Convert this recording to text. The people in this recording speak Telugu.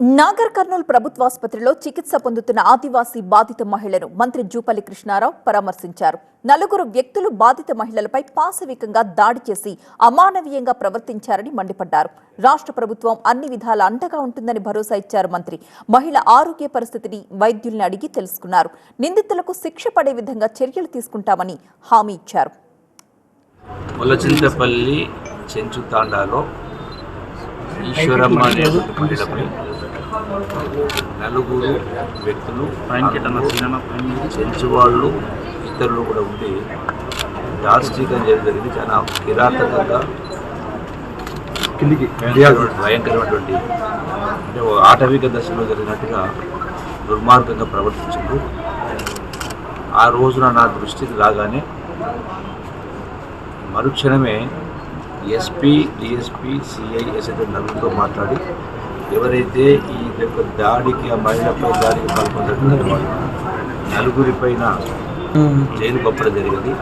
నాగర్ కర్నూలు ప్రభుత్వాసుపత్రిలో చికిత్స పొందుతున్న ఆదివాసీ బాధిత మహిళను మంత్రి జూపల్లి కృష్ణారావు పరామర్శించారు. నలుగురు వ్యక్తులు బాధిత మహిళలపై పాశవికంగా దాడి చేసి అమానవీయంగా ప్రవర్తించారని మండిపడ్డారు. రాష్ట్ర ప్రభుత్వం అన్ని విధాల అండగా ఉంటుందని భరోసా ఇచ్చారు మంత్రి. మహిళ ఆరోగ్య పరిస్థితిని వైద్యుల్ని అడిగి తెలుసుకున్నారు. నిందితులకు శిక్ష పడే విధంగా చర్యలు తీసుకుంటామని హామీ ఇచ్చారు. ఈశ్వరమ్మ అనే మహిళపై నలుగురు వ్యక్తులు చెంచు వాళ్ళు ఇతరులు కూడా ఉండి దార్ష్టికం చేయడం జరిగింది. చాలా కిరాతకంగా కిందికి భయంకరమైనటువంటి అంటే ఆటవిక దశలో జరిగినట్టుగా దుర్మార్గంగా ప్రవర్తించారు ఆ రోజున నా దృష్టికి రాగానే మరుక్షణమే ఎస్పీ డిఎస్పీ సిఐ ఎస్ఐ నలుగురితో మాట్లాడి ఎవరైతే ఈ యొక్క దాడికి ఆ మహిళపై దాడికి పాల్పొందినటువంటి వాళ్ళు నలుగురి పైన జైలు పంపడం జరిగింది.